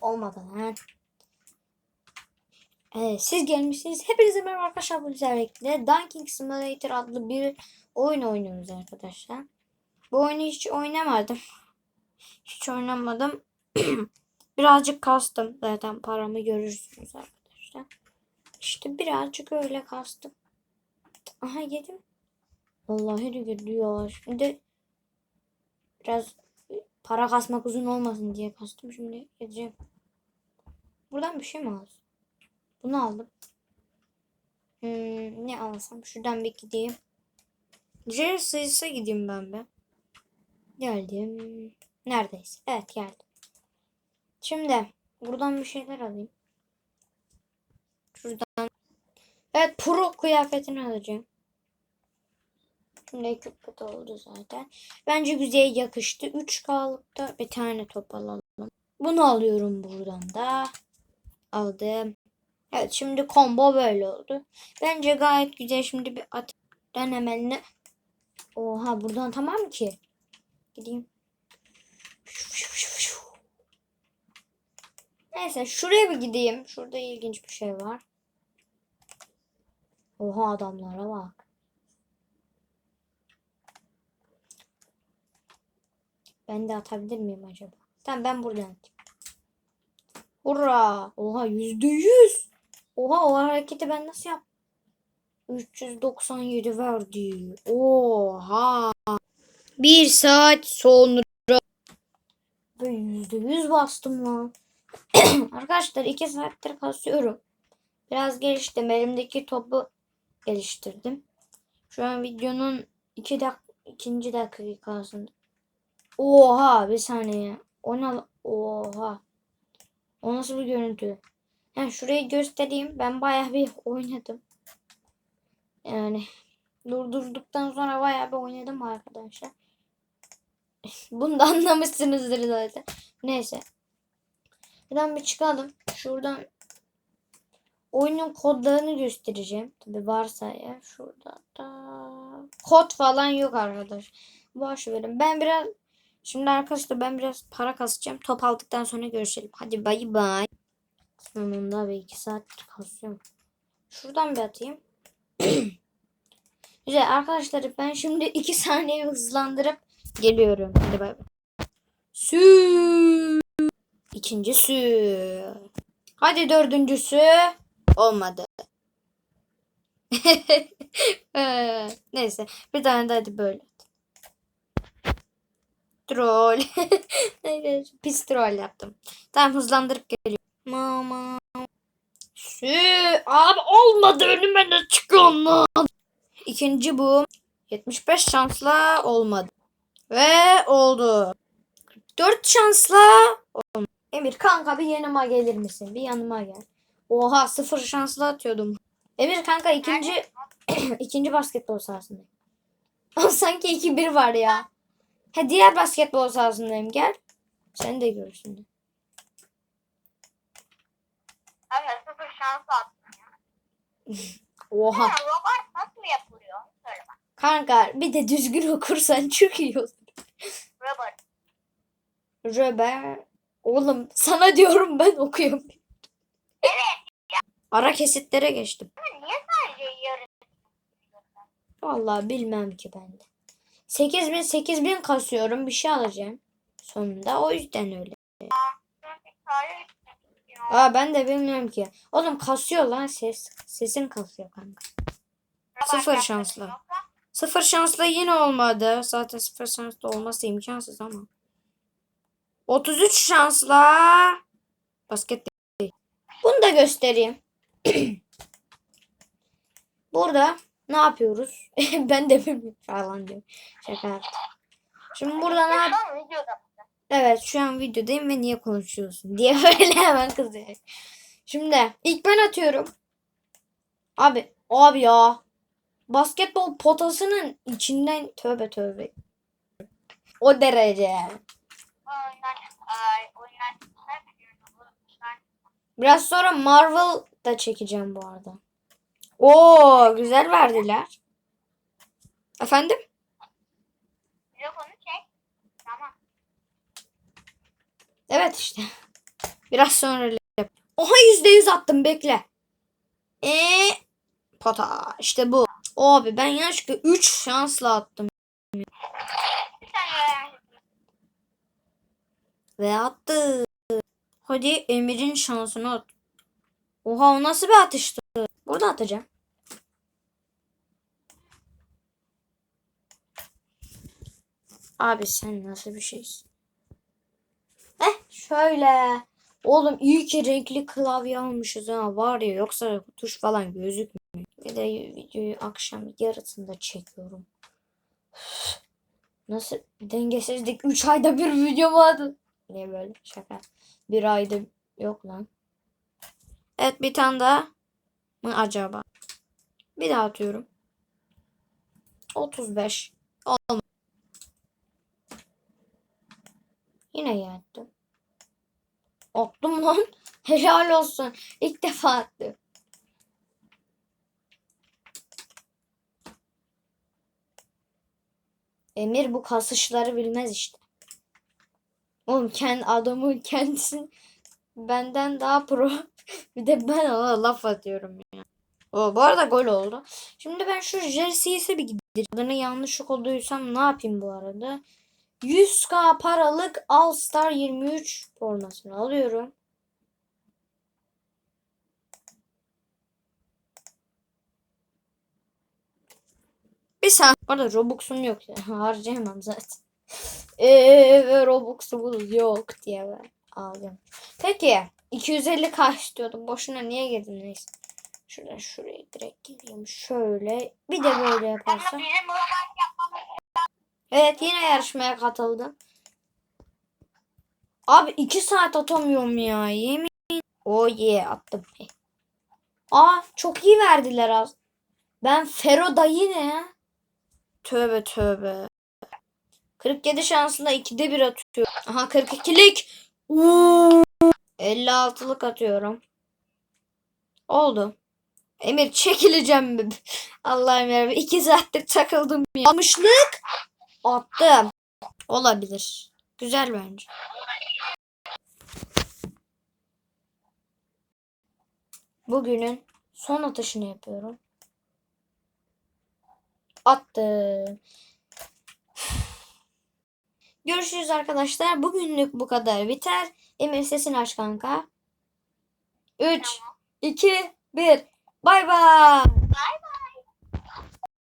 Olmadı lan. Evet, siz gelmişsiniz. Hepinize merhaba arkadaşlar. Bu özellikle Dunking Simulator adlı bir oyun oynuyoruz arkadaşlar. Bu oyunu hiç oynamadım. Hiç oynamadım. birazcık kastım. Zaten paramı görürsünüz arkadaşlar. İşte birazcık öyle kastım. Aha yedim. Vallahi de gidiyor. Şimdi biraz para kasmak uzun olmasın diye kastım. Şimdi gideceğim. Buradan bir şey mi alsın? Bunu aldım. Hmm, ne alsam? Şuradan bir gideyim. Sayısına gideyim ben be. Geldim. Neredeyiz? Evet geldim. Şimdi buradan bir şeyler alayım. Şuradan. Evet pro kıyafetini alacağım. İki kutu oldu zaten. Bence güzel yakıştı. 3K'lıkta bir tane top alalım. Bunu alıyorum buradan da. Aldım. Evet şimdi combo böyle oldu. Bence gayet güzel. Şimdi bir at denemeline. Oha buradan tamam ki. Gideyim. Neyse şuraya bir gideyim. Şurada ilginç bir şey var. Oha adamlara bak. Ben de atabilir miyim acaba? Tamam ben buradan atayım. Hurra! Oha yüzde yüz. Oha o hareketi ben nasıl yap? 397 verdi. Oha. Bir saat sonra ben yüzde yüz bastım lan. Arkadaşlar iki saattir kasıyorum. Biraz geliştim. Elimdeki topu geliştirdim. Şu an videonun iki dak ikinci dakikasında. Oha bir saniye. O ne? Oha. O nasıl bir görüntü? Yani şurayı göstereyim. Ben bayağı bir oynadım. Yani durdurduktan sonra bayağı bir oynadım arkadaşlar. Bunu da anlamışsınızdır zaten. Neyse. Buradan bir çıkalım. Şuradan oyunun kodlarını göstereceğim. Tabi varsa ya şurada da kod falan yok arkadaş. Boş verin. Ben biraz şimdi arkadaşlar ben biraz para kasacağım. Top aldıktan sonra görüşelim. Hadi bay bay. Sonunda bir iki saat kasıyorum. Şuradan bir atayım. Güzel arkadaşlar ben şimdi iki saniye hızlandırıp geliyorum. Hadi bay bay. Sü. İkincisi. Hadi dördüncüsü. Olmadı. Neyse. Bir tane de hadi böyle. Troll. Pis troll yaptım. Tamam hızlandırıp geliyorum. Mama. Sü. Abi olmadı önüme ne çıkıyor lan? İkinci bu. 75 şansla olmadı. Ve oldu. 4 şansla olmadı. Emir kanka bir yanıma gelir misin? Bir yanıma gel. Oha sıfır şansla atıyordum. Emir kanka ikinci ikinci basketbol sahasındayım. Sanki 2-1 var ya. He diğer basketbol sahasındayım gel. Sen de görürsün. Evet sıfır şans attım. Oha. Ha, robot nasıl yapılıyor? Söyle bak. Kanka bir de düzgün okursan çok iyi olur. Robot. Röber. Oğlum sana diyorum ben okuyorum. Ara kesitlere geçtim. Ama niye sadece yarın? Vallahi bilmem ki ben de. 8000 8000 kasıyorum bir şey alacağım. Sonunda o yüzden öyle. Aa ben de bilmiyorum ki. Oğlum kasıyor lan ses. Sesin kasıyor kanka. Sıfır yoksa Sıfır şansla yine olmadı. Zaten sıfır şansla olması imkansız ama. 33 şansla basket değil. Bunu da göstereyim. Burada ne yapıyoruz? ben de bilmiyorum falan diyorum. Şaka yaptım. Şimdi burada ne yap-. Evet şu an videodayım ve niye konuşuyorsun diye böyle hemen kızıyor. Şimdi ilk ben atıyorum. Abi abi ya. Basketbol potasının içinden tövbe tövbe. O derece. Oyundan- Biraz sonra Marvel da çekeceğim bu arada. Oo güzel verdiler. Efendim? Telefonu çek. Tamam. Evet işte. Biraz sonra yap. Oha yüzde yüz attım bekle. Eee pota işte bu. Abi ben yanlışlıkla 3 şansla attım. Ve attı. Hadi Emir'in şansını at. Oha o nasıl bir atıştı? Burada atacağım. Abi sen nasıl bir şeysin? Eh şöyle. Oğlum iyi ki renkli klavye almışız ha var ya yoksa tuş falan gözükmüyor. Bir de videoyu akşam yarısında çekiyorum. Nasıl dengesizlik 3 ayda bir video vardı. Ne böyle şaka. Bir ayda yok lan. Evet bir tane daha mı acaba? Bir daha atıyorum. 35. Olmadı. Yine yattım. Attım lan. Helal olsun. İlk defa attım. Emir bu kasışları bilmez işte. Oğlum kendi adamı kendisi benden daha pro. Bir de ben ona laf atıyorum ya. O bu arada gol oldu. Şimdi ben şu Jersey'se bir gideceğim. Adını yanlış okuduysam ne yapayım bu arada? 100k paralık All Star 23 formasını alıyorum. Bir saniye. Orada Robux'um yok ya. Harcayamam zaten. Eee Robux'umuz yok diye ben aldım. Peki 250k istiyordum. Boşuna niye girdim neyse. Şuradan şuraya direkt gireyim. Şöyle. Bir de böyle yaparsam. Evet yine yarışmaya katıldım. Abi 2 saat atamıyorum ya. Yemin. Oh yeah attım. Aa çok iyi verdiler az. Ben Fero dayı ne? Tövbe tövbe. 47 şansında 2'de 1 atıyor. Aha 42'lik. Oo. 56'lık atıyorum. Oldu. Emir çekileceğim mi? Allah'ım ya 2 saattir takıldım ya. Almışlık. Attım. Olabilir. Güzel bence. Bugünün son atışını yapıyorum. Attım. Görüşürüz arkadaşlar. Bugünlük bu kadar biter. Emir sesini aç kanka. 3, 2, 1. Bay bay. Bay bay.